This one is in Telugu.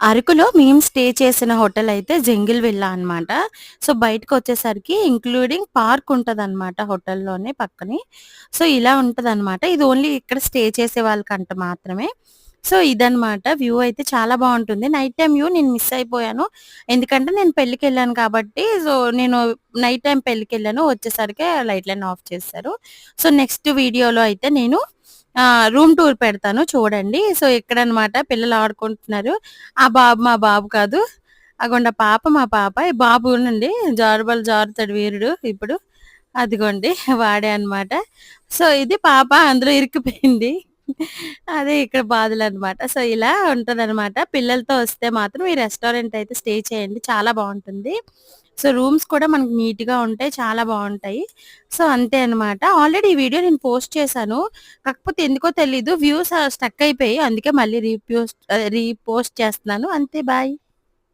అరకులో మేము స్టే చేసిన హోటల్ అయితే జంగిల్ విల్లా అన్నమాట. సో, బయటకొచ్చేసరికి ఇంక్లూడింగ్ పార్క్ ఉంటుంది అనమాట హోటల్‌లోనే పక్కనే. సో, ఇలా ఉంటదనమాట. ఇది ఓన్లీ ఇక్కడ స్టే చేసే వాళ్ళకంట మాత్రమే. సో, ఇదనమాట. వ్యూ అయితే చాలా బాగుంటుంది నైట్ టైం వ్యూ నేను మిస్ అయిపోయాను. ఎందుకంటే నేను పెళ్ళికెళ్ళాను కాబట్టి, సో, నేను నైట్ టైమ్ పెళ్ళికెళ్ళాను. వచ్చేసరికి లైట్‌లన్నీ ఆఫ్ చేశారు సో, నెక్స్ట్ వీడియోలో అయితే నేను రూమ్ టూర్ పెడతాను చూడండి. సో, ఇక్కడ అనమాట పిల్లలు ఆడుకుంటున్నారు. ఆ బాబు మా బాబు కాదు. అగోండి ఆ పాప మా పాప. ఈ బాబు బాబునండి జారుబలు జారుతాడు వీరుడు ఇప్పుడు. అదిగోండి వాడే అన్నమాట. సో, ఇది పాప అందులో ఇరికిపోయింది అదే ఇక్కడ బాధలు అనమాట సో, ఇలా ఉంటదన్నమాట పిల్లలతో వస్తే మాత్రం ఈ రెస్టారెంట్ అయితే స్టే చేయండి. చాలా బాగుంటుంది సో, రూమ్స్ కూడా మనకు నీట్‌గా ఉంటాయి. చాలా బాగుంటాయి సో, అంతే అనమాట. ఆల్రెడీ ఈ వీడియో నేను పోస్ట్ చేశాను. కాకపోతే ఎందుకో తెలీదు వ్యూస్ స్టక్ అయిపోయి అందుకే మళ్ళీ రీపోస్ట్ రీపోస్ట్ చేస్తున్నాను. అంతే బాయ్.